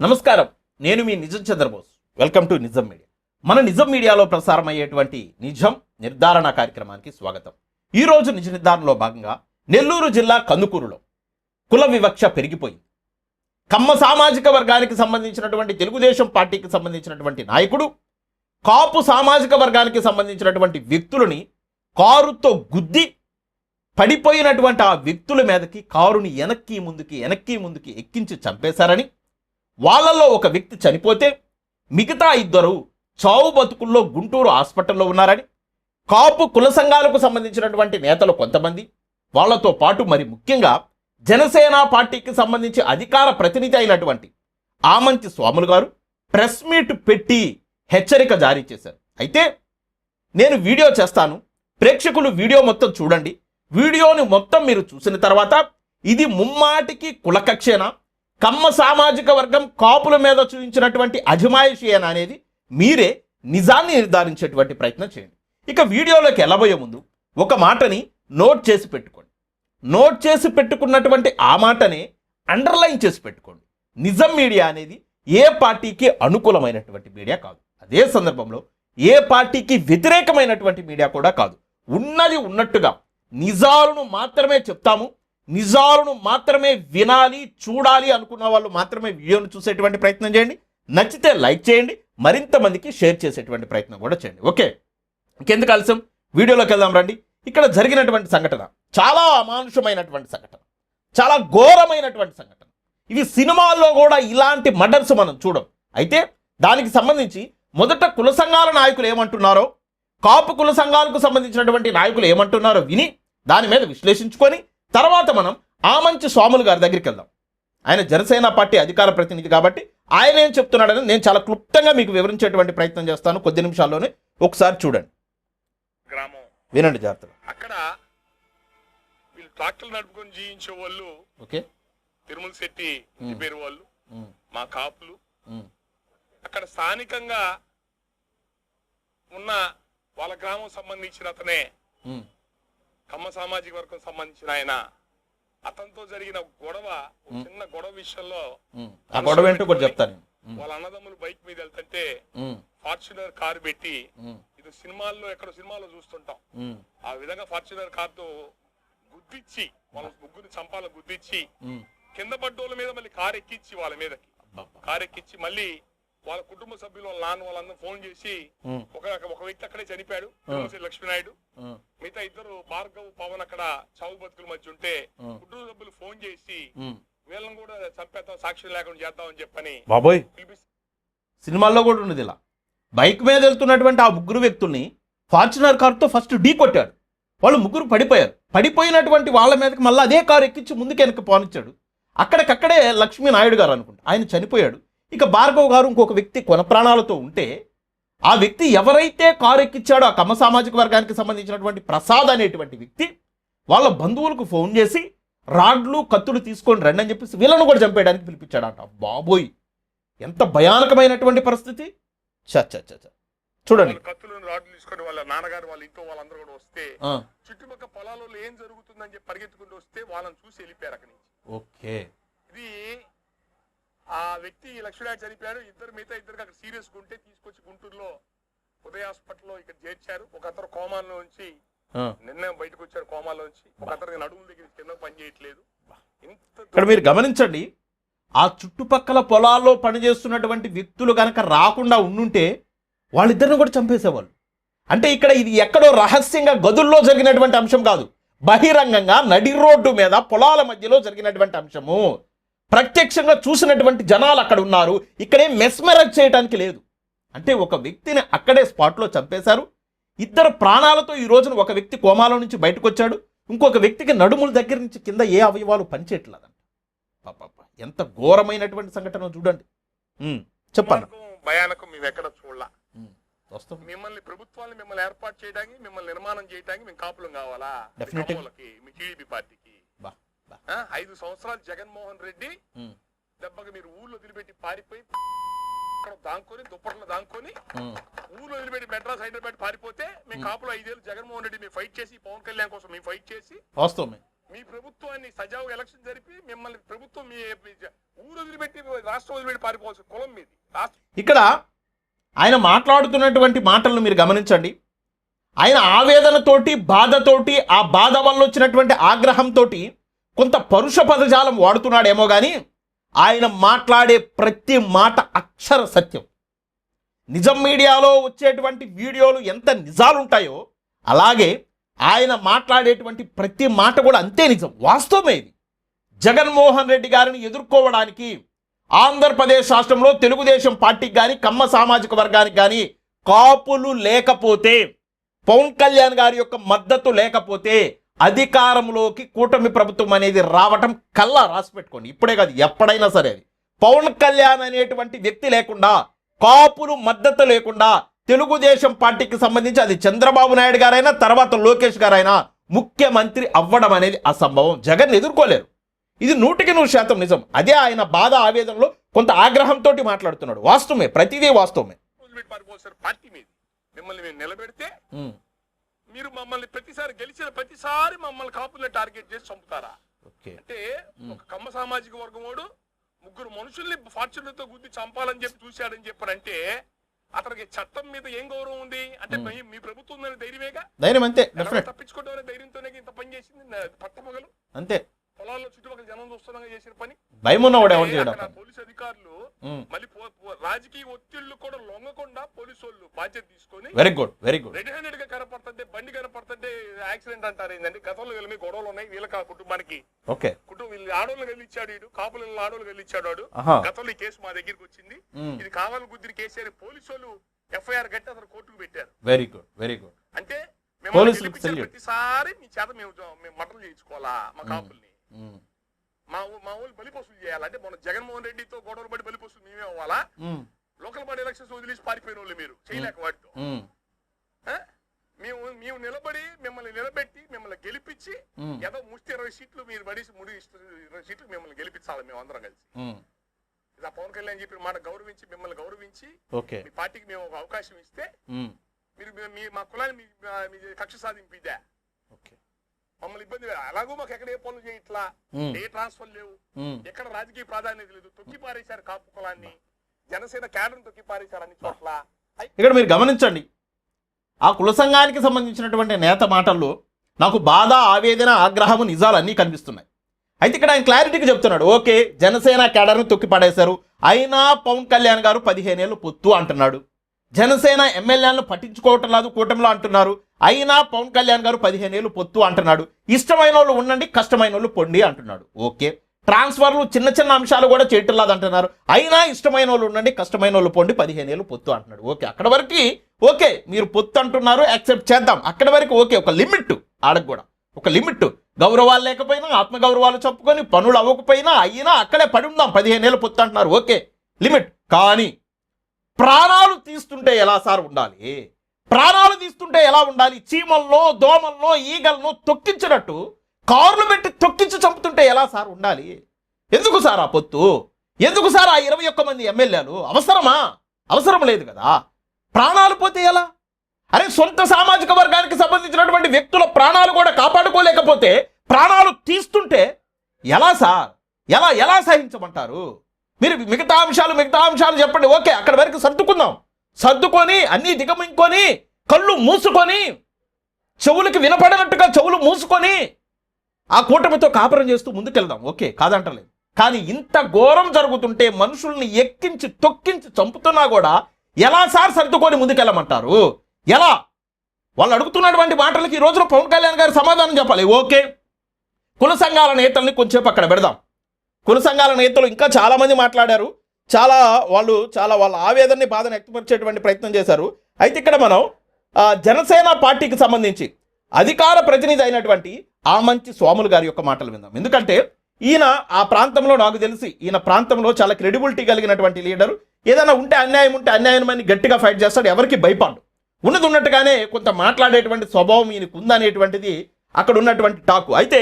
నమస్కారం. నేను మీ Nijam Chandrabose. Welcome to Nijam media మన నిజం మీడియాలో ప్రసారం అయ్యేటువంటి నిజం నిర్ధారణ కార్యక్రమానికి స్వాగతం. ఈ రోజు నిజ నిర్ధారణలో భాగంగా నెల్లూరు జిల్లా కందుకూరులో కుల వివక్ష పెరిగిపోయింది. కమ్మ సామాజిక వర్గానికి సంబంధించినటువంటి తెలుగుదేశం పార్టీకి సంబంధించినటువంటి నాయకుడు కాపు సామాజిక వర్గానికి సంబంధించినటువంటి వ్యక్తులని కారుతో గుద్ది పడిపోయినటువంటి ఆ వ్యక్తుల మీదకి కారుని వెనక్కి ముందుకి వెనక్కి ముందుకి ఎక్కించి చంపేశారని వాళ్ళల్లో ఒక వ్యక్తి చనిపోతే మిగతా ఇద్దరు చావు బతుకుల్లో గుంటూరు హాస్పిటల్లో ఉన్నారని కాపు కుల సంఘాలకు సంబంధించినటువంటి నేతలు కొంతమంది వాళ్ళతో పాటు మరి ముఖ్యంగా జనసేన పార్టీకి సంబంధించి అధికార ప్రతినిధి అయినటువంటి ఆమంచి స్వాములు గారు ప్రెస్ మీట్ పెట్టి హెచ్చరిక జారీ చేశారు. అయితే నేను వీడియో చేస్తాను. ప్రేక్షకులు వీడియో మొత్తం చూడండి. వీడియోని మొత్తం మీరు చూసిన తర్వాత ఇది ముమ్మాటికి కులకక్షేనా కమ్మ సామాజిక వర్గం కాపుల మీద చూపించినటువంటి అజమాయిషియేనా అనేది మీరే నిజాన్ని నిర్ధారించేటువంటి ప్రయత్నం చేయండి. ఇక వీడియోలోకి వెళ్ళబోయే ముందు ఒక మాటని నోట్ చేసి పెట్టుకోండి. నోట్ చేసి పెట్టుకున్నటువంటి ఆ మాటనే అండర్లైన్ చేసి పెట్టుకోండి. నిజం మీడియా అనేది ఏ పార్టీకి అనుకూలమైనటువంటి మీడియా కాదు. అదే సందర్భంలో ఏ పార్టీకి వ్యతిరేకమైనటువంటి మీడియా కూడా కాదు. ఉన్నది ఉన్నట్టుగా నిజాలను మాత్రమే చెప్తాము నిజాలను మాత్రమే వినాలి చూడాలి అనుకున్న వాళ్ళు మాత్రమే వీడియోను చూసేటువంటి ప్రయత్నం చేయండి. నచ్చితే లైక్ చేయండి. మరింత మందికి షేర్ చేసేటువంటి ప్రయత్నం కూడా చేయండి. ఓకే? ఇంకెందుకు ఆలస్యం? వీడియోలోకి వెళ్దాం రండి. ఇక్కడ జరిగినటువంటి సంఘటన చాలా అమానుషమైనటువంటి సంఘటన. చాలా ఘోరమైనటువంటి సంఘటన. ఇవి సినిమాల్లో కూడా ఇలాంటి మర్డర్స్ మనం చూడం. అయితే దానికి సంబంధించి మొదట కుల సంఘాల నాయకులు ఏమంటున్నారో కాపు కుల సంఘాలకు సంబంధించినటువంటి నాయకులు ఏమంటున్నారో విని దాని మీద విశ్లేషించుకొని తర్వాత మనం ఆమంచి స్వాములు గారి దగ్గరికి వెళ్దాం. ఆయన జనసేన పార్టీ అధికార ప్రతినిధి కాబట్టి ఆయన ఏం చెప్తున్నాడని నేను చాలా క్లుప్తంగా మీకు వివరించేటువంటి ప్రయత్నం చేస్తాను. కొద్ది నిమిషాల్లోనే ఒకసారి చూడండి. గ్రామం. వినండి జాగ్రత్తగా. అక్కడ వీళ్ళు ట్రాక్టర్లు నడుపుకొని జీవించే వాళ్ళు ఓకే. తిరుమల శెట్టి పేరు వాళ్ళు మా కాపులు. అక్కడ స్థానికంగా ఉన్న వాళ్ళ గ్రామం సంబంధించిన అతనే. కమ్మ సామాజిక వర్గం సంబంధించిన ఆయన అతనితో జరిగిన గొడవ చిన్న గొడవ విషయంలో. ఆ గొడవ ఏంటో కూడా చెప్తాను వాళ్ళ అన్నదమ్ములు బైక్ మీద వెళ్తుంటే ఫార్చునర్ కారు పెట్టి ఇది సినిమాల్లో ఎక్కడ సినిమాల్లో చూస్తుంటాం. ఆ విధంగా ఫార్చునర్ కార్తో గుద్దిచ్చి వాళ్ళ ముగ్గురు చంపాల గుద్దిచ్చి. కింద పడ్డోళ్ళ మీద మళ్ళీ కారు ఎక్కించి వాళ్ళ మీదకి. కారు ఎక్కించి మళ్ళీ వాళ్ళ కుటుంబ సభ్యులు వాళ్ళ నాన్న వాళ్ళందరూ ఫోన్ చేసి ఒక ఒక వ్యక్తి అక్కడే చనిపోయాడు. లక్ష్మీనాయుడు. మిగతా ఇద్దరు భార్గవ్ పవన్ అక్కడ చావు బతుకుల మధ్య ఉంటే. కుటుంబ సభ్యులు ఫోన్ చేసి. వీళ్ళని కూడా చంపేద్దాం సాక్ష్యం లేకుండా చేద్దామని చెప్పని బాబోయ్. సినిమాల్లో కూడా ఉన్నది ఇలా. బైక్ మీద వెళ్తున్నటువంటి ఆ ముగ్గురు వ్యక్తుల్ని ఫార్చునర్ కారుతో ఫస్ట్ ఢీ కొట్టాడు. వాళ్ళు ముగ్గురు పడిపోయారు. పడిపోయినటువంటి వాళ్ళ మీదకి మళ్ళీ అదే కారు ఎక్కించి ముందుకు వెనక్కి పోనిచ్చాడు. అక్కడికక్కడే లక్ష్మీ నాయుడు గారు అనుకుంటా. ఆయన చనిపోయాడు. ఇక భార్గవ్ గారు ఇంకొక వ్యక్తి కొన ప్రాణాలతో ఉంటే ఆ వ్యక్తి ఎవరైతే కారు ఎక్కించాడో ఆ కమ్మ సామాజిక వర్గానికి సంబంధించినటువంటి ప్రసాద్ అనేటువంటి వ్యక్తి వాళ్ళ బంధువులకు ఫోన్ చేసి రాడ్లు కత్తులు తీసుకొని రండి అని చెప్పేసి వీళ్ళను కూడా చంపేయడానికి పిలిపించాడంట. బాబోయ్! ఎంత భయానకమైనటువంటి పరిస్థితి! చ చ చ చ. చూడండి. వాళ్ళ కత్తులను రాడ్లు తీసుకొని వాళ్ళ నాన్నగారు వాళ్ళ ఇంట్లో వాళ్ళందరూ కూడా వస్తే చుట్టుపక్కల పొలాలలో ఏం జరుగుతుందని చెప్పి పరిగెత్తుకుంటూ వస్తే వాళ్ళని చూసి వెళ్ళిపోయారు అక్కడి నుంచి. ఓకే. ఇది ఆ వ్యక్తి లక్ష్మీనాయుడు చనిపోయాడు. ఇద్దరు మిగతా ఇద్దరికి అక్కడ సీరియస్ ఉంటే తీసుకొచ్చి గుంటూరులో ఉదయ హాస్పిటల్లో ఇక్కడ చేర్చారు. ఒక అతను కోమాలో నుంచి. నిన్న బయటకు వచ్చాడు కోమాలో నుంచి. ఒక అతనికి నడుముల దగ్గర కింద పని చేయట్లేదు. ఇక్కడ మీరు గమనించండి ఆ చుట్టుపక్కల పొలాల్లో పనిచేస్తున్నటువంటి వ్యక్తులు కనుక రాకుండా ఉండుంటే వాళ్ళిద్దరిని కూడా చంపేసేవాళ్ళు. అంటే ఇక్కడ ఇది ఎక్కడో రహస్యంగా గదుల్లో జరిగినటువంటి అంశం కాదు. బహిరంగంగా నడి రోడ్డు మీద పొలాల మధ్యలో జరిగినటువంటి అంశము. ప్రత్యక్షంగా చూసినటువంటి జనాలు అక్కడ ఉన్నారు. ఇక్కడే మెస్మరైజ్ చేయడానికి లేదు. అంటే ఒక వ్యక్తిని అక్కడే స్పాట్లో చంపేశారు. ఇద్దరు ప్రాణాలతో ఈ రోజున ఒక వ్యక్తి కోమాలో నుంచి బయటకు వచ్చాడు ఇంకొక వ్యక్తికి నడుముల దగ్గర నుంచి కింద ఏ అవయవాలు పనిచేయట్లేదంట. ఎంత ఘోరమైనటువంటి సంఘటన చూడండి. చెప్పండి. భయానకం మేము ఎక్కడ చూడలా. మిమ్మల్ని ప్రభుత్వాన్ని మిమ్మల్ని ఏర్పాటు చేయడానికి మిమ్మల్ని నిర్మాణం చేయడానికి మేము కాపులం కావాలా? మీ టీడీపీ పార్టీకి. ఐదు సంవత్సరాలు జగన్మోహన్ రెడ్డి దెబ్బకి మీరు ఊళ్ళో వదిలిపెట్టి పారిపోయి అక్కడ దాంకొని దుప్పట్లో దాంకొని ఊళ్ళో వదిలిపెట్టి మెడ్రాస్ హైదరాబాద్ పారిపోతే మేము కాపులో ఐదేళ్ళు జగన్మోహన్ రెడ్డి మేము ఫైట్ చేసి పవన్ కళ్యాణ్ కోసం మేము ఫైట్ చేసి వాస్తవమే. మీ ప్రభుత్వాన్ని సజావుగా ఎలక్షన్ జరిపి మిమ్మల్ని ప్రభుత్వం మీ మీ ఊరు వదిలిపెట్టి రాష్ట్రం వదిలిపెట్టి పారిపోవాల్సిన కులం మీది. ఇక్కడ ఆయన మాట్లాడుతున్నటువంటి మాటలను మీరు గమనించండి. ఆయన ఆవేదనతోటి బాధతోటి ఆ బాధ వల్ల వచ్చినటువంటి ఆగ్రహంతో కొంత పరుష పదజాలం వాడుతున్నాడేమో కానీ ఆయన మాట్లాడే ప్రతి మాట అక్షర సత్యం. నిజం మీడియాలో వచ్చేటువంటి వీడియోలు ఎంత నిజాలు ఉంటాయో అలాగే ఆయన మాట్లాడేటువంటి ప్రతి మాట కూడా అంతే నిజం. వాస్తవమే ఇది. జగన్మోహన్ రెడ్డి గారిని ఎదుర్కోవడానికి ఆంధ్రప్రదేశ్ రాష్ట్రంలో తెలుగుదేశం పార్టీకి కానీ కమ్మ సామాజిక వర్గానికి కానీ కాపులు లేకపోతే పవన్ కళ్యాణ్ గారి యొక్క మద్దతు లేకపోతే అధికారంలోకి కూటమి ప్రభుత్వం అనేది రావటం కల్లా రాసి పెట్టుకోండి. ఇప్పుడే కాదు ఎప్పుడైనా సరే అది. పవన్ కళ్యాణ్ అనేటువంటి వ్యక్తి లేకుండా కాపులు మద్దతు లేకుండా తెలుగుదేశం పార్టీకి సంబంధించి అది చంద్రబాబు నాయుడు గారైనా తర్వాత లోకేష్ గారైనా ముఖ్యమంత్రి అవ్వడం అనేది అసంభవం. జగన్ ఎదుర్కోలేరు. ఇది నూటికి నూరు శాతం నిజం. అదే ఆయన బాధ ఆవేదనలో కొంత ఆగ్రహంతో మాట్లాడుతున్నాడు. వాస్తవమే ప్రతిదీ వాస్తవమే. మిమ్మల్ని మేము నిలబెడితే మీరు మమ్మల్ని ప్రతిసారి గెలిచిన ప్రతిసారి మమ్మల్ని కాపుల్ని టార్గెట్ చేసి చంపుతారా? అంటే ఒక కమ్మ సామాజిక వర్గం వాడు ముగ్గురు మనుషుల్ని ఫార్చులతో గుద్ది చంపాలని చెప్పి చూశాడని చెప్పారంటే అతనికి చట్టం మీద ఏం గౌరవం ఉంది? అంటే మీ- మీ ప్రభుత్వం ధైర్యమేగా? ధైర్యం అంతే తప్పించుకోవడం ధైర్యంతోనే ఇంత పని చేసింది పట్టపగలు అంతే. పొలాల్లో చుట్టుపక్కల జనం చూస్తున్నాగా చేసిన పని. భయం ఉన్నవాడు ఎవరు చేయడం అక్కడ పోలీసు అధికారులు మళ్ళీ పో- పో- రాజకీయ ఒత్తిళ్ళు కూడా లొంగకుండా పోలీసు వాళ్ళు బాధ్యత తీసుకొని very good very good red హ్యాండెడ్గా కనపడుతుంటే బండి కనపడుతుంటే యాక్సిడెంట్ అంటారు ఏంటంటే గతంలో వీళ్ళ మీద గొడవలు ఉన్నాయి వీళ్ళకి ఆ కుటుంబానికి ఓకే. కుటుంబం వీళ్ళు ఆడోళ్ళు గెలిచాడు వీడు కాపులు ఆడోళ్ళు గెలిచాడు వాడు ఆహా. గతంలో ఈ కేసు మా దగ్గరికి వచ్చింది. ఇది కావాలని గుద్దిన కేసు అని పోలీసు వాళ్ళు ఎఫ్ఐఆర్ కట్టి అతను కోర్టుకు పెట్టారు. వెరీ గుడ్ వెరీ గుడ్ అంటే పోలీసులకు మిమ్మల్ని గెలిపించిన salute. ప్రతిసారి మీ చేత మేము మేము మటలు చేయించుకోవాలా మా కాపుల్ని? మా మా ఊళ్ళు బలిపశులు చేయాలంటే మన జగన్మోహన్ రెడ్డితో గొడవలు పడి బలిపశులు మేమే అవ్వాలా? లోకల్ బాడీ ఎలక్షన్స్ వదిలేసి పారిపోయిన వాళ్ళు మీరు చేయలేక వాటితో? మేము. మేము. నిలబడి మిమ్మల్ని నిలబెట్టి మిమ్మల్ని గెలిపించి ఏదో ముష్టి ఇరవై సీట్లు మీరు పడేసి ముడి ఇరవై సీట్లు మిమ్మల్ని గెలిపించాలి మేము అందరం కలిసి. ఇలా పవన్ కళ్యాణ్ చెప్పిన మాట గౌరవించి మిమ్మల్ని గౌరవించి మీ పార్టీకి మేము ఒక అవకాశం ఇస్తే మీరు మీ- కులాన్ని మీ కక్ష సాధింపిద్దా ఓకే మమ్మల్ని ఇబ్బంది అలాగూ మాకు ఎక్కడ ఏ పనులు చేయట్లా ఏ ట్రాన్స్ఫర్ లేవు. ఎక్కడ రాజకీయ ప్రాధాన్యత లేదు. తొక్కి పారేశారు కాపు కులాన్ని. జనసేన క్యాడర్ తొక్కి పారేశారు అన్ని చోట్ల. ఇక్కడ మీరు గమనించండి. ఆ కుల సంఘానికి సంబంధించినటువంటి నేత మాటల్లో నాకు బాధ ఆవేదన ఆగ్రహము నిజాలు అన్నీ కనిపిస్తున్నాయి. అయితే ఇక్కడ ఆయన క్లారిటీకి చెప్తున్నాడు. ఓకే జనసేన కేడర్ను తొక్కి పడేశారు అయినా పవన్ కళ్యాణ్ గారు పదిహేనేళ్ళు పొత్తు అంటున్నాడు. జనసేన ఎమ్మెల్యేలను పట్టించుకోవటం లేదు కూటమిలో అంటున్నారు. అయినా పవన్ కళ్యాణ్ గారు పదిహేను ఏళ్ళు పొత్తు అంటున్నాడు. ఇష్టమైన వాళ్ళు ఉండండి కష్టమైన వాళ్ళు పొండి అంటున్నాడు. ఓకే. ట్రాన్స్ఫర్లు చిన్న చిన్న అంశాలు కూడా చేయటం లేదు అంటున్నారు అయినా ఇష్టమైన వాళ్ళు ఉండండి కష్టమైన వాళ్ళు పొండి పదిహేను ఏళ్ళు పొత్తు అంటున్నాడు. ఓకే. అక్కడ వరకు ఓకే మీరు పొత్తు అంటున్నారు యాక్సెప్ట్ చేద్దాం. అక్కడ వరకు ఓకే ఒక లిమిట్ ఆడకు కూడా. ఒక లిమిట్. గౌరవాలు లేకపోయినా ఆత్మగౌరవాలు చెప్పుకొని పనులు అవ్వకపోయినా అయినా అక్కడే పడి ఉందాం. పదిహేనేళ్ళు పొత్తు అంటున్నారు. ఓకే. లిమిట్. కానీ ప్రాణాలు తీస్తుంటే ఎలా సార్ ఉండాలి? ప్రాణాలు తీస్తుంటే ఎలా ఉండాలి? చీమల్లో దోమల్లో ఈగలను తొక్కించినట్టు కార్లు పెట్టి తొక్కించి చంపుతుంటే ఎలా సార్ ఉండాలి? ఎందుకు సార్ ఆ పొత్తు? ఎందుకు సార్ ఆ ఇరవై ఒక్క మంది ఎమ్మెల్యేలు? అవసరమా? అవసరం లేదు కదా. ప్రాణాలు పోతే ఎలా? అరే సొంత సామాజిక వర్గానికి సంబంధించినటువంటి వ్యక్తుల ప్రాణాలు కూడా కాపాడుకోలేకపోతే ప్రాణాలు తీస్తుంటే ఎలా సార్? ఎలా ఎలా సహించమంటారు? మీరు మిగతా అంశాలు మిగతా అంశాలు చెప్పండి. ఓకే అక్కడ వరకు సర్దుకుందాం. సర్దుకొని అన్నీ దిగమింకొని కళ్ళు మూసుకొని చెవులకి వినపడినట్టుగా చెవులు మూసుకొని ఆ కూటమితో కాపురం చేస్తూ ముందుకెళ్దాం. ఓకే కాదంటలేదు. కానీ ఇంత ఘోరం జరుగుతుంటే మనుషుల్ని ఎక్కించి తొక్కించి చంపుతున్నా కూడా ఎలా సార్ సర్దుకొని ముందుకెళ్ళమంటారు? ఎలా? వాళ్ళు అడుగుతున్నటువంటి మాటలకి ఈ రోజున పవన్ కళ్యాణ్ గారు సమాధానం చెప్పాలి. ఓకే కుల సంఘాల నేతల్ని కొంచెంసేపు అక్కడ పెడదాం. కుల సంఘాల నేతలు ఇంకా చాలామంది మాట్లాడారు. చాలా వాళ్ళు చాలా వాళ్ళ ఆవేదనని బాధను వ్యక్తపరిచేటువంటి ప్రయత్నం చేశారు. అయితే ఇక్కడ మనం జనసేన పార్టీకి సంబంధించి అధికార ప్రతినిధి అయినటువంటి ఆ మంచి స్వాములు గారి యొక్క మాటలు విందాం. ఎందుకంటే ఈయన ఆ ప్రాంతంలో నాకు తెలిసి ఈయన ప్రాంతంలో చాలా క్రెడిబిలిటీ కలిగినటువంటి లీడరు. ఏదైనా ఉంటే అన్యాయం ఉంటే అన్యాయం అని గట్టిగా ఫైట్ చేస్తాడు. ఎవరికి భయపడు ఉన్నది ఉన్నట్టుగానే కొంత మాట్లాడేటువంటి స్వభావం ఈయనకు ఉందనేటువంటిది అక్కడ ఉన్నటువంటి టాకు. అయితే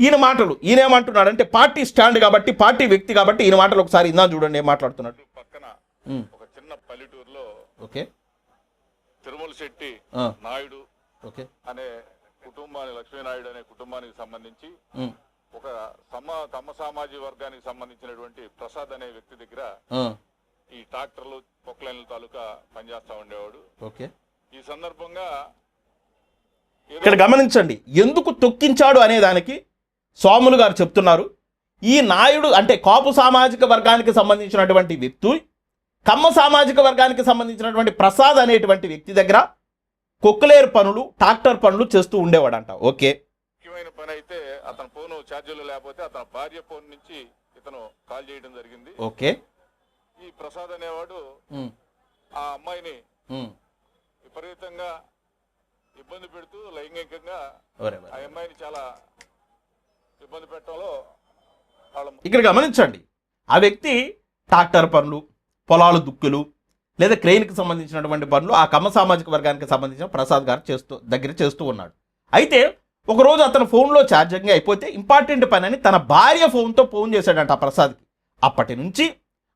ఈయన మాటలు ఈయన ఏమంటున్నాడంటే పార్టీ స్టాండ్ కాబట్టి పార్టీ వ్యక్తి కాబట్టి ఈయన మాటలు ఒకసారి ఇందా చూడండి ఏం మాట్లాడుతున్నాడు. పక్కన ఒక చిన్న పల్లెటూరులో ఓకే. తిరుమల శెట్టి నాయుడు ఓకే. అనే కుటుంబాన్ని లక్ష్మీనాయుడు అనే కుటుంబానికి సంబంధించి ఒక సమ తమ సామాజిక వర్గానికి సంబంధించినటువంటి ప్రసాద్ అనే వ్యక్తి దగ్గర ఈ ట్రాక్టర్లు పొక్లైన్ల తాలూకా పనిచేస్తా ఉండేవాడు. ఓకే. ఈ సందర్భంగా ఇక్కడ గమనించండి ఎందుకు తొక్కించాడు అనే దానికి స్వాములు గారు చెప్తున్నారు ఈ నాయుడు అంటే కాపు సామాజిక వర్గానికి సంబంధించినటువంటి వ్యక్తి కమ్మ సామాజిక వర్గానికి సంబంధించినటువంటి ప్రసాద్ అనేటువంటి వ్యక్తి దగ్గర కొక్కులేరు పనులు ట్రాక్టర్ పనులు చేస్తూ ఉండేవాడంట. ఓకే. ముఖ్యమైన పని అయితే అతని ఫోన్ ఛార్జీలు లేకపోతే అతని భార్య ఫోన్ నుంచి ఇతను కాల్ చేయడం జరిగింది. ఓకే. ఈ ప్రసాద్ అనేవాడు ఆ అమ్మాయిని విపరీతంగా ఇబ్బంది పెడుతూ లైంగికంగా ఆ. అమ్మాయిని చాలా ఇబ్బంది పెట్టడంలో ఇక్కడ గమనించండి. ఆ వ్యక్తి ట్రాక్టర్ పనులు పొలాలు దుక్కులు లేదా క్రెయిన్కి సంబంధించినటువంటి పనులు ఆ కమ్మ సామాజిక వర్గానికి సంబంధించిన ప్రసాద్ గారు చేస్తూ దగ్గర చేస్తూ ఉన్నాడు. అయితే ఒకరోజు అతను ఫోన్లో ఛార్జింగ్ అయిపోతే ఇంపార్టెంట్ పని అని తన భార్య ఫోన్తో ఫోన్ చేశాడంట ఆ ప్రసాద్కి. అప్పటి నుంచి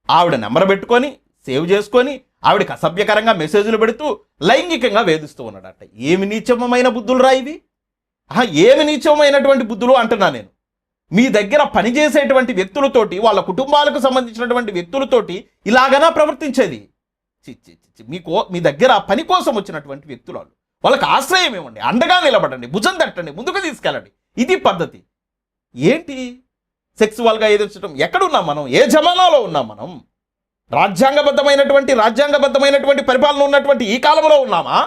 ఆవిడ నెంబర్ పెట్టుకొని సేవ్ చేసుకొని ఆవిడకి అసభ్యకరంగా మెసేజ్లు పెడుతూ లైంగికంగా వేధిస్తూ ఉన్నాడట. ఏమి నీచమైన బుద్ధులు రా ఇవి? ఆహా, ఏమి నీచమైనటువంటి బుద్ధులు అంటున్నా నేను. మీ దగ్గర పనిచేసేటువంటి వ్యక్తులతోటి వాళ్ళ కుటుంబాలకు సంబంధించినటువంటి వ్యక్తులతోటి ఇలాగనా ప్రవర్తించేది? చి, మీకు మీ దగ్గర పని కోసం వచ్చినటువంటి వ్యక్తులు వాళ్ళు వాళ్ళకి ఆశ్రయం ఇవ్వండి అండగా నిలబడండి భుజం తట్టండి ముందుకు తీసుకెళ్ళండి. ఇది పద్ధతి. ఏంటి? సెక్సువల్గా ఎదుర్చడం ఎక్కడున్నాం మనం? ఏ జమానాలో ఉన్నాం మనం? రాజ్యాంగబద్ధమైనటువంటి రాజ్యాంగబద్ధమైనటువంటి పరిపాలన ఉన్నటువంటి ఈ కాలంలో ఉన్నామా?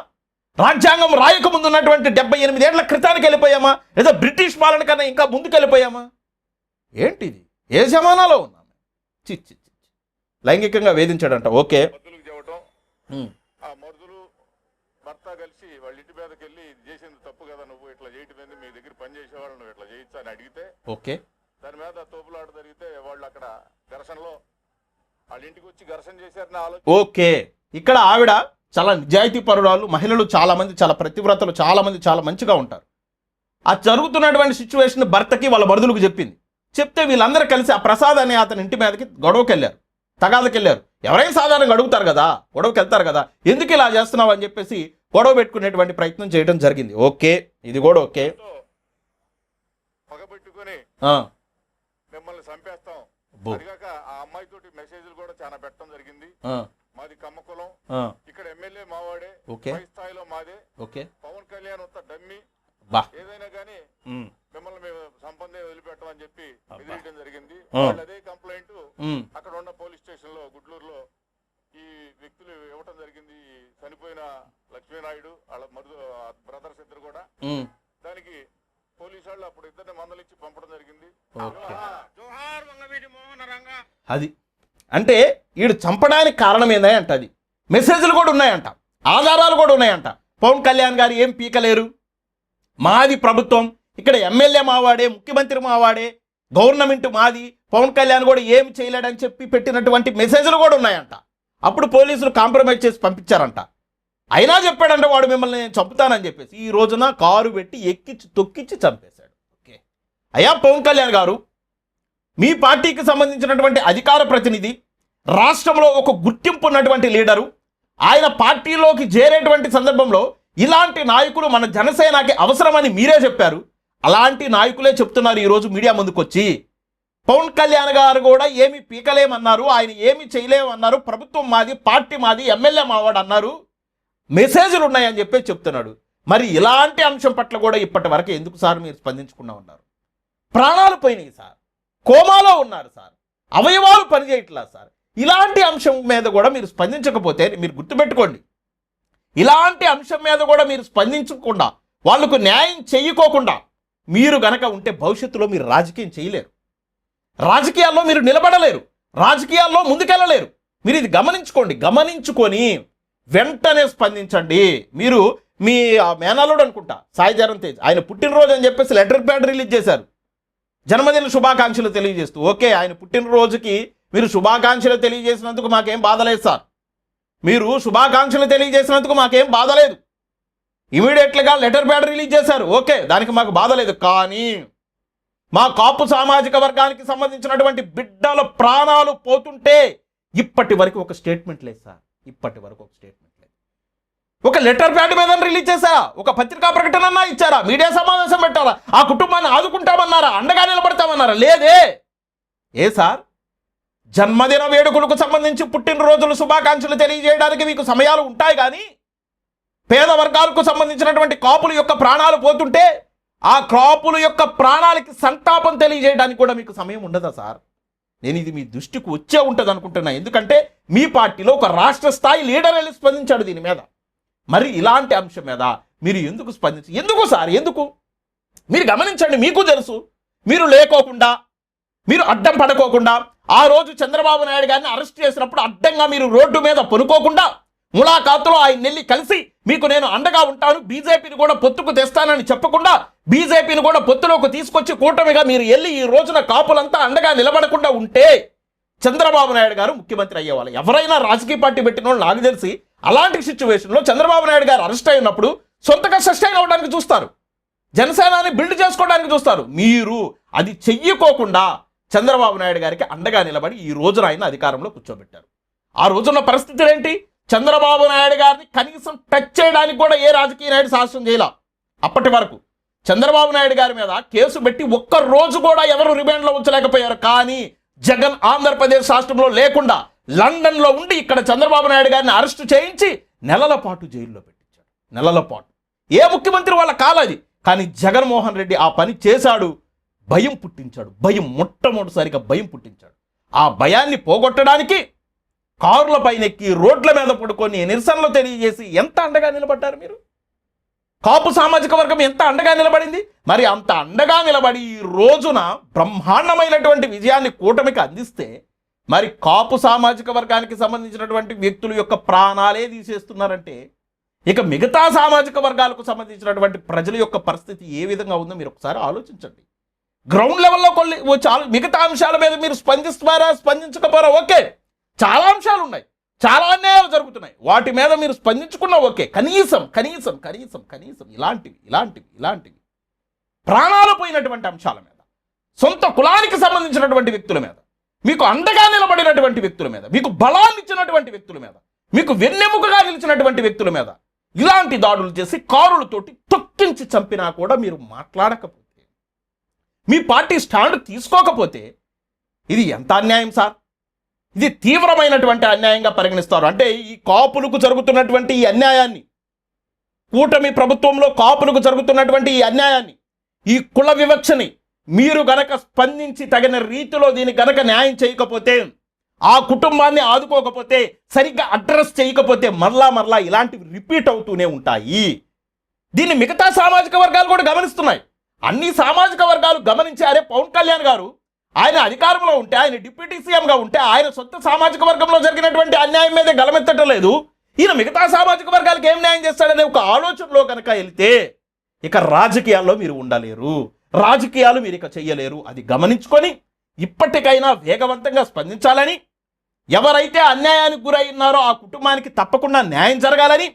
రాజ్యాంగం రాయకముందు ఉన్నటువంటి డెబ్బై ఎనిమిదేళ్ళ క్రితానికి వెళ్ళిపోయామా? లేదా బ్రిటిష్ పాలన కన్నా ఇంకా ముందుకు వెళ్ళిపోయామా ఏంటిది? ఏ జమానాలో ఉన్నాం చి చి చి, చి. లైంగికంగా వేధించాడంట. ఓకే. భర్త కలిసి వాళ్ళ ఇంటి మీదకి వెళ్ళి ఇది చేసింది తప్పు కదా నువ్వు ఇట్లా చేయటం మీ దగ్గర పని చేసేవాళ్ళు నువ్వు ఇట్లా చేయొచ్చా అని అడిగితే ఓకే. దాని మీద తోపులాట జరిగితే వాళ్ళు అక్కడ ఘర్షణలో వాళ్ళ ఇంటికి వచ్చి ఘర్షణ చేశారని ఆలోచన. ఓకే. ఇక్కడ ఆవిడ చాలా నిజాయితీ పరురాలు మహిళలు చాలా మంది చాలా ప్రతివ్రతలు చాలా మంది చాలా మంచిగా ఉంటారు. ఆ జరుగుతున్నటువంటి సిచ్యువేషన్ భర్తకి వాళ్ళ బరుదులకు చెప్పింది. చెప్తే వీళ్ళందరూ కలిసి ఆ ప్రసాద్ అనే అతని ఇంటి మీదకి గొడవకి వెళ్ళారు తగాదకి వెళ్ళారు ఎవరైనా సాధారణంగా అడుగుతారు కదా గొడవకి వెళ్తారు కదా ఎందుకు ఇలా చేస్తున్నావు అని చెప్పేసి గొడవ పెట్టుకునేటువంటి ప్రయత్నం చేయడం జరిగింది. ఓకే ఇది కూడా ఓకే. మిమ్మల్ని చంపేస్తాం. ఆ అమ్మాయితోటి మెసేజ్లు కూడా చాలా పెట్టడం జరిగింది. మాది కమ్మ కులం ఆ, ఇక్కడ ఎమ్మెల్యే మావాడే ఓకే. పై స్థాయిలో మాదే. ఓకే. పవన్ కళ్యాణ్ ఉత్త డమ్మి. ఏదైనా కానీ మిమ్మల్ని మేము సంపందే వదిలిపెట్టమని చెప్పి ఎదిరియడం జరిగింది. అదే కంప్లైంట్ అక్కడ ఉన్న పోలీస్ స్టేషన్లో గుడ్లూరులో ఈ వ్యక్తులు ఇవ్వటం జరిగింది. చనిపోయిన లక్ష్మీనాయుడు వాళ్ళ మరుదు బ్రదర్స్ ఇద్దరు కూడా. దానికి పోలీసు వాళ్ళు అప్పుడు ఇద్దరిని మందలిచ్చి పంపడం జరిగింది. అది. అంటే వీడు చంపడానికి కారణం ఏందని అది. మెసేజ్లు కూడా ఉన్నాయంట. ఆధారాలు కూడా ఉన్నాయంట. పవన్ కళ్యాణ్ గారు ఏం పీకలేరు? మాది ప్రభుత్వం. ఇక్కడ ఎమ్మెల్యే మావాడే ముఖ్యమంత్రి మావాడే గవర్నమెంట్ మాది. పవన్ కళ్యాణ్ కూడా ఏం చేయలేడని చెప్పి పెట్టినటువంటి మెసేజ్లు కూడా ఉన్నాయంట. అప్పుడు పోలీసులు కాంప్రమైజ్ చేసి పంపించారంట. అయినా చెప్పాడంట వాడు మిమ్మల్ని నేను చంపుతానని చెప్పేసి. ఈ రోజున కారు పెట్టి ఎక్కించి తొక్కించి చంపేశాడు. ఓకే. అయ్యా పవన్ కళ్యాణ్ గారు మీ పార్టీకి సంబంధించినటువంటి అధికార ప్రతినిధి రాష్ట్రంలో ఒక గుర్తింపు ఉన్నటువంటి లీడరు ఆయన పార్టీలోకి చేరేటువంటి సందర్భంలో ఇలాంటి నాయకులు మన జనసేనకి అవసరమని మీరే చెప్పారు. అలాంటి నాయకులే చెప్తున్నారు ఈరోజు మీడియా ముందుకొచ్చి. పవన్ కళ్యాణ్ గారు కూడా ఏమి పీకలేమన్నారు ఆయన ఏమి చేయలేమన్నారు ప్రభుత్వం మాది పార్టీ మాది ఎమ్మెల్యే మావాడు అన్నారు. మెసేజ్లు ఉన్నాయని చెప్పి చెప్తున్నాడు. మరి ఇలాంటి అంశం పట్ల కూడా ఇప్పటి వరకు ఎందుకు సార్ మీరు స్పందించకుండా ఉన్నారు? ప్రాణాలు పోయినాయి సార్. కోమాలో ఉన్నారు సార్. అవయవాలు పనిచేయట్లా సార్. ఇలాంటి అంశం మీద కూడా మీరు స్పందించకపోతే మీరు గుర్తుపెట్టుకోండి. ఇలాంటి అంశం మీద కూడా మీరు స్పందించకుండా వాళ్ళకు న్యాయం చేయకోకుండా మీరు గనక ఉంటే భవిష్యత్తులో మీరు రాజకీయం చేయలేరు. రాజకీయాల్లో మీరు నిలబడలేరు. రాజకీయాల్లో ముందుకెళ్ళలేరు. మీరు ఇది గమనించుకోండి. గమనించుకొని వెంటనే స్పందించండి. మీరు మీ ఆ మేనల్లుడు అనుకుంటా సాయి జరం తేజ్. ఆయన పుట్టినరోజు అని చెప్పేసి లెటర్ ప్యాడ్ రిలీజ్ చేశారు. జన్మదిన శుభాకాంక్షలు తెలియజేస్తూ ఓకే ఆయన పుట్టినరోజుకి మీరు శుభాకాంక్షలు తెలియజేసినందుకు మాకేం బాధ లేదు సార్. మీరు శుభాకాంక్షలు తెలియజేసినందుకు మాకేం బాధ లేదు. ఇమీడియట్లుగా లెటర్ ప్యాడ్ రిలీజ్ చేశారు ఓకే దానికి మాకు బాధ లేదు. కానీ మా కాపు సామాజిక వర్గానికి సంబంధించినటువంటి బిడ్డల ప్రాణాలు పోతుంటే ఇప్పటి వరకు ఒక స్టేట్మెంట్ లేదు సార్. ఇప్పటి వరకు ఒక స్టేట్మెంట్. ఒక లెటర్ ప్యాడ్ మీద రిలీజ్ చేశారా? ఒక పత్రికా ప్రకటన అన్నా ఇచ్చారా? మీడియా సమావేశం పెట్టారా? ఆ కుటుంబాన్ని ఆదుకుంటామన్నారా? అండగా నిలబడతామన్నారా? లేదే. ఏ సార్? జన్మదిన వేడుకలకు సంబంధించి పుట్టినరోజులు శుభాకాంక్షలు తెలియజేయడానికి మీకు సమయాలు ఉంటాయి కానీ పేద వర్గాలకు సంబంధించినటువంటి కాపుల యొక్క ప్రాణాలు పోతుంటే ఆ కాపుల యొక్క ప్రాణాలకి సంతాపం తెలియజేయడానికి కూడా మీకు సమయం ఉండదా సార్? నేను ఇది మీ దృష్టికి వచ్చే ఉంటుంది అనుకుంటున్నా ఎందుకంటే మీ పార్టీలో ఒక రాష్ట్ర స్థాయి లీడర్ వెళ్ళి స్పందించాడు దీని మీద. మరి ఇలాంటి అంశం మీద మీరు ఎందుకు స్పందించి ఎందుకు సార్ ఎందుకు? మీరు గమనించండి మీకు తెలుసు. మీరు లేకోకుండా మీరు అడ్డం పడుకోకుండా ఆ రోజు చంద్రబాబు నాయుడు గారిని అరెస్ట్ చేసినప్పుడు అడ్డంగా మీరు రోడ్డు మీద పొనుకోకుండా ములాఖాతులో ఆయన నెల్లి కలిసి మీకు నేను అండగా ఉంటాను బీజేపీని కూడా పొత్తుకు తెస్తానని చెప్పకుండా బీజేపీని కూడా పొత్తులోకి తీసుకొచ్చి కూటమిగా మీరు వెళ్ళి ఈ రోజున కాపులంతా అండగా నిలబడకుండా ఉంటే చంద్రబాబు నాయుడు గారు ముఖ్యమంత్రి అయ్యేవాళ్ళు. ఎవరైనా రాజకీయ పార్టీ పెట్టిన వాళ్ళు నాకు తెలిసి అలాంటి సిచ్యువేషన్లో చంద్రబాబు నాయుడు గారు అరెస్ట్ అయినప్పుడు సొంతగా సస్టైన్ అవడానికి చూస్తారు. జనసేనాన్ని బిల్డ్ చేసుకోవడానికి చూస్తారు. మీరు అది చెయ్యకోకుండా చంద్రబాబు నాయుడు గారికి అండగా నిలబడి ఈ రోజున ఆయన అధికారంలో కూర్చోబెట్టారు. ఆ రోజున్న పరిస్థితులు ఏంటి? చంద్రబాబు నాయుడు గారిని కనీసం టచ్ చేయడానికి కూడా ఏ రాజకీయ నాయుడు సాహసం చేయాల? అప్పటి వరకు చంద్రబాబు నాయుడు గారి మీద కేసు పెట్టి ఒక్క రోజు కూడా ఎవరు రిమాండ్లో ఉంచలేకపోయారు. కానీ జగన్ ఆంధ్రప్రదేశ్ రాష్ట్రంలో లేకుండా లండన్లో ఉండి ఇక్కడ చంద్రబాబు నాయుడు గారిని అరెస్టు చేయించి నెలల పాటు జైల్లో పెట్టించాడు. నెలల పాటు. ఏ ముఖ్యమంత్రి వాళ్ళ కాలది కానీ జగన్మోహన్ రెడ్డి ఆ పని చేశాడు. భయం పుట్టించాడు. భయం మొట్టమొదటిసారిగా భయం పుట్టించాడు. ఆ భయాన్ని పోగొట్టడానికి కారుల పైన ఎక్కి రోడ్ల మీద పడుకొని నిరసనలు తెలియజేసి ఎంత అండగా నిలబడ్డారు మీరు? కాపు సామాజిక వర్గం ఎంత అండగా నిలబడింది? మరి అంత అండగా నిలబడి ఈ రోజున బ్రహ్మాండమైనటువంటి విజయాన్ని కూటమికి అందిస్తే మరి కాపు సామాజిక వర్గానికి సంబంధించినటువంటి వ్యక్తుల యొక్క ప్రాణాలే తీసేస్తున్నారంటే ఇక మిగతా సామాజిక వర్గాలకు సంబంధించినటువంటి ప్రజల యొక్క పరిస్థితి ఏ విధంగా ఉందో మీరు ఒకసారి ఆలోచించండి. గ్రౌండ్ లెవెల్లో కొన్ని చాలా మిగతా అంశాల మీద మీరు స్పందిస్తున్నారా స్పందించకపోరా? ఓకే. చాలా అంశాలు ఉన్నాయి. చాలా అన్యాయాలు జరుగుతున్నాయి. వాటి మీద మీరు స్పందించుకున్నా ఓకే. కనీసం కనీసం కనీసం కనీసం ఇలాంటివి ఇలాంటివి ఇలాంటివి. ప్రాణాలు పోయినటువంటి అంశాల మీద సొంత కులానికి సంబంధించినటువంటి వ్యక్తుల మీద మీకు అండగా నిలబడినటువంటి వ్యక్తుల మీద మీకు బలాన్ని ఇచ్చినటువంటి వ్యక్తుల మీద మీకు వెన్నెముకగా నిలిచినటువంటి వ్యక్తుల మీద ఇలాంటి దాడులు చేసి కారులతోటి తొక్కించి చంపినా కూడా మీరు మాట్లాడకపోతే మీ పార్టీ స్టాండ్ తీసుకోకపోతే ఇది ఎంత అన్యాయం సార్? ఇది తీవ్రమైనటువంటి అన్యాయంగా పరిగణిస్తారు. అంటే ఈ కాపులకు జరుగుతున్నటువంటి ఈ అన్యాయాన్ని కూటమి ప్రభుత్వంలో కాపులకు జరుగుతున్నటువంటి ఈ అన్యాయాన్ని ఈ కుల వివక్షని మీరు గనక స్పందించి తగిన రీతిలో దీన్ని గనక న్యాయం చేయకపోతే ఆ కుటుంబాన్ని ఆదుకోకపోతే సరిగ్గా అడ్రస్ చేయకపోతే మరలా మరలా ఇలాంటివి రిపీట్ అవుతూనే ఉంటాయి. దీన్ని మిగతా సామాజిక వర్గాలు కూడా గమనిస్తున్నాయి. అన్ని సామాజిక వర్గాలు గమనించి అరే పవన్ కళ్యాణ్ గారు ఆయన అధికారంలో ఉంటే ఆయన డిప్యూటీ సీఎంగా ఉంటే ఆయన సొంత సామాజిక వర్గంలో జరిగినటువంటి అన్యాయం మీద గలమెత్తటం లేదు. ఈయన మిగతా సామాజిక వర్గాలకు ఏం న్యాయం చేస్తాడనే ఒక ఆలోచనలో కనుక వెళ్తే ఇక రాజకీయాల్లో మీరు ఉండలేరు. రాజకీయాలు మీరు ఇక చెయ్యలేరు. అది గమనించుకొని ఇప్పటికైనా వేగవంతంగా స్పందించాలని ఎవరైతే అన్యాయానికి గురై ఉన్నారో ఆ కుటుంబానికి తప్పకుండా న్యాయం జరగాలని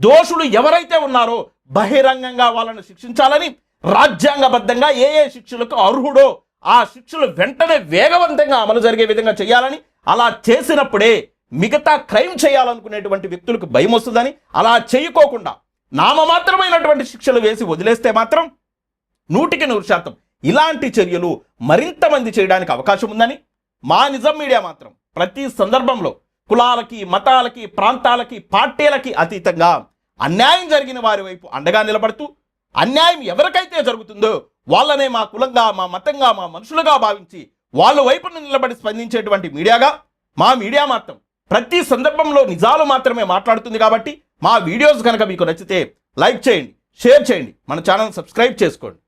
దోషులు ఎవరైతే ఉన్నారో బహిరంగంగా వాళ్ళను శిక్షించాలని రాజ్యాంగబద్ధంగా ఏ ఏ శిక్షలకు అర్హుడో ఆ శిక్షలు వెంటనే వేగవంతంగా అమలు జరిగే విధంగా చేయాలని అలా చేసినప్పుడే మిగతా క్రైమ్ చేయాలనుకునేటువంటి వ్యక్తులకు భయం వస్తుందని అలా చేయకోకుండా నామమాత్రమైనటువంటి శిక్షలు వేసి వదిలేస్తే మాత్రం నూటికి నూరు శాతం ఇలాంటి చర్యలు మరింత మంది చేయడానికి అవకాశం ఉందని మా నిజం మీడియా మాత్రం ప్రతి సందర్భంలో కులాలకి మతాలకి ప్రాంతాలకి పార్టీలకి అతీతంగా అన్యాయం జరిగిన వారి వైపు అండగా నిలబడుతూ అన్యాయం ఎవరికైతే జరుగుతుందో వాళ్ళనే మా కులంగా మా మతంగా మా మనుషులుగా భావించి వాళ్ళ వైపున నిలబడి స్పందించేటువంటి మీడియాగా మా మీడియా మాత్రం ప్రతి సందర్భంలో నిజాలు మాత్రమే మాట్లాడుతుంది కాబట్టి మా వీడియోస్ కనుక మీకు నచ్చితే లైక్ చేయండి షేర్ చేయండి మన ఛానల్ సబ్స్క్రైబ్ చేసుకోండి.